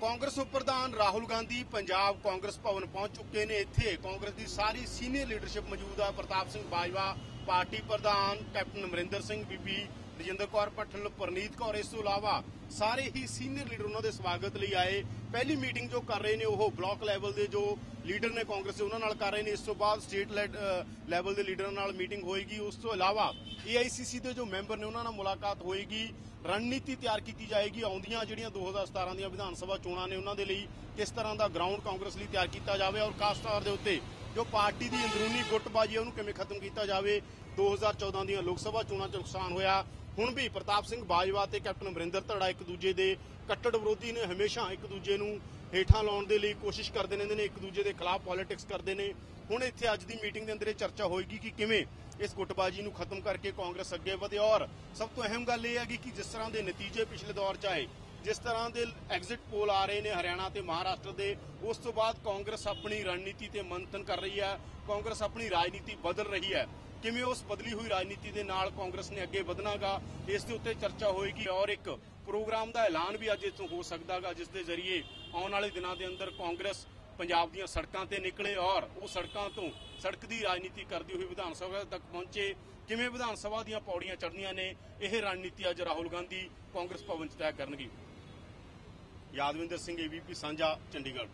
ਕਾਂਗਰਸ ਉਪ ਪ੍ਰਧਾਨ ਰਾਹੁਲ ਗਾਂਧੀ ਪੰਜਾਬ ਕਾਂਗਰਸ ਭਵਨ ਪਹੁੰਚ ਚੁੱਕੇ ਨੇ ਇੱਥੇ। ਕਾਂਗਰਸ ਦੀ ਸਾਰੀ ਸੀਨੀਅਰ ਲੀਡਰਸ਼ਿਪ ਮੌਜੂਦ ਆ। ਪ੍ਰਤਾਪ ਸਿੰਘ ਬਾਜਵਾ ਪਾਰਟੀ ਪ੍ਰਧਾਨ, ਕੈਪਟਨ ਅਮਰਿੰਦਰ ਸਿੰਘ, ਬੀਬੀ ਰਜਿੰਦਰ ਕੌਰ ਪਠਲ ਪਰਨੀਤ ਕੌਰ। ਇਸ ਤੋਂ ਇਲਾਵਾ ਸਾਰੇ ਹੀ ਸੀਨੀਅਰ ਲੀਡਰ ਉਹਨਾਂ ਦੇ ਸਵਾਗਤ ਲਈ ਆਏ। ਪਹਿਲੀ ਮੀਟਿੰਗ ਜੋ ਕਰ ਰਹੇ ਨੇ ਉਹ ਬਲਾਕ ਲੈਵਲ ਦੇ ਜੋ ਲੀਡਰ ਨੇ ਕਾਂਗਰਸ ਦੇ, ਉਹਨਾਂ ਨਾਲ ਕਰ ਰਹੇ ਨੇ। ਇਸ ਤੋਂ ਬਾਅਦ ਸਟੇਟ ਲੈਵਲ ਦੇ ਲੀਡਰਾਂ ਨਾਲ ਮੀਟਿੰਗ ਹੋਏਗੀ। ਉਸ ਤੋਂ ਇਲਾਵਾ ਏਆਈਸੀਸੀ ਦੇ ਜੋ ਮੈਂਬਰ ਨੇ, ਉਹਨਾਂ ਨਾਲ ਮੁਲਾਕਾਤ ਹੋਏਗੀ। ਰਣਨੀਤੀ ਤਿਆਰ ਕੀਤੀ ਜਾਏਗੀ। ਆਉਂਦੀਆਂ ਜਿਹੜੀਆਂ 2017 ਦੀਆਂ ਵਿਧਾਨ ਸਭਾ ਚੋਣਾਂ ਨੇ ਉਹਨਾਂ ਦੇ ਲਈ ਕਿਸ ਤਰ੍ਹਾਂ ਦਾ ਗਰਾਊਂਡ ਕਾਂਗਰਸ ਲਈ ਤਿਆਰ ਕੀਤਾ ਜਾਵੇ ਔਰ ਖਾਸ ਤੌਰ ਦੇ ਉੱਤੇ ਜੋ ਪਾਰਟੀ ਦੀ ਅੰਦਰੂਨੀ ਗੁੱਟਬਾਜ਼ੀ ਉਹਨੂੰ ਕਿਵੇਂ ਖਤਮ ਕੀਤਾ ਜਾਵੇ। 2014 ਦੀਆਂ ਲੋਕ ਸਭਾ ਚੋਣਾਂ 'ਚ ਨੁਕਸਾਨ ਹੋਇਆ। ਹੁਣ ਵੀ ਪ੍ਰਤਾਪ ਸਿੰਘ ਬਾਜਵਾ ਤੇ ਕੈਪਟਨ ਅਮਰਿੰਦਰ ਧੜਾ ਇੱਕ ਦੂਜੇ ਦੇ ਕੱਟੜ ਵਿਰੋਧੀ ਨੇ ਹਮੇਸ਼ਾ ਇੱਕ ਦੂਜੇ ਨੂੰ ਹੇਠਾਂ ਲਾਉਣ ਦੇ ਲਈ ਕੋਸ਼ਿਸ਼ ਕਰਦੇ ਰਹਿੰਦੇ ਨੇ, ਇੱਕ ਦੂਜੇ ਦੇ ਖਿਲਾਫ ਪੋਲਿਟਿਕਸ ਕਰਦੇ ਨੇ। ਹੁਣ ਇੱਥੇ ਅੱਜ ਦੀ ਮੀਟਿੰਗ ਦੇ ਅੰਦਰ ਇਹ ਚਰਚਾ ਹੋਏਗੀ ਕਿ ਕਿਵੇਂ ਇਸ ਗੁੱਟਬਾਜ਼ੀ ਨੂੰ ਖਤਮ ਕਰਕੇ ਕਾਂਗਰਸ ਅੱਗੇ ਵਧੇ ਔਰ ਸਭ ਤੋਂ ਅਹਿਮ ਗੱਲ ਇਹ ਹੈਗੀ ਕਿ ਜਿਸ ਤਰ੍ਹਾਂ ਦੇ ਨਤੀਜੇ ਪਿਛਲੇ ਦੌਰ 'ਚ ਆਏ, ਜਿਸ ਤਰ੍ਹਾਂ ਦੇ ਐਗਜ਼ਿਟ ਪੋਲ ਆ ਰਹੇ ਨੇ ਹਰਿਆਣਾ ਤੇ ਮਹਾਰਾਸ਼ਟਰ ਦੇ, ਉਸ ਤੋਂ ਬਾਅਦ ਕਾਂਗਰਸ ਆਪਣੀ ਰਣਨੀਤੀ ਤੇ ਮੰਥਨ ਕਰ ਰਹੀ ਹੈ, ਕਾਂਗਰਸ ਆਪਣੀ ਰਾਜਨੀਤੀ ਬਦਲ ਰਹੀ ਹੈ। ਕਿਵੇਂ ਉਸ ਬਦਲੀ ਹੋਈ ਰਾਜਨੀਤੀ ਦੇ ਨਾਲ ਕਾਂਗਰਸ ਨੇ ਅੱਗੇ ਵਧਣਾਗਾ, ਇਸ ਦੇ ਉੱਤੇ ਚਰਚਾ ਹੋਏਗੀ ਔਰ ਇੱਕ ਪ੍ਰੋਗਰਾਮ ਦਾ ਐਲਾਨ ਵੀ ਅੱਜ ਇੱਥੋਂ ਹੋ ਸਕਦਾਗਾ, ਜਿਸ ਦੇ ਜ਼ਰੀਏ ਆਉਣ ਵਾਲੇ ਦਿਨਾਂ ਦੇ ਅੰਦਰ ਕਾਂਗਰਸ ਪੰਜਾਬ ਦੀਆਂ ਸੜਕਾਂ ਤੇ ਨਿਕਲੇ ਔਰ ਉਹ ਸੜਕਾਂ ਤੋਂ ਸੜਕ ਦੀ ਰਾਜਨੀਤੀ ਕਰਦੀ ਹੋਈ ਵਿਧਾਨ ਸਭਾ ਤੱਕ ਪਹੁੰਚੇ। ਕਿਵੇਂ ਵਿਧਾਨ ਸਭਾ ਦੀਆਂ ਪੌੜੀਆਂ ਚੜ੍ਹਨੀਆਂ ਨੇ, ਇਹ ਰਣਨੀਤੀ ਅੱਜ ਰਾਹੁਲ ਗਾਂਧੀ ਕਾਂਗਰਸ ਭਵਨ 'ਚ ਤੈਅ ਕਰਨਗੇ। ਯਾਦਵਿੰਦਰ ਸਿੰਘ ਏਬੀਪੀ ਸਾਂਝਾ, ਚੰਡੀਗੜ੍ਹ।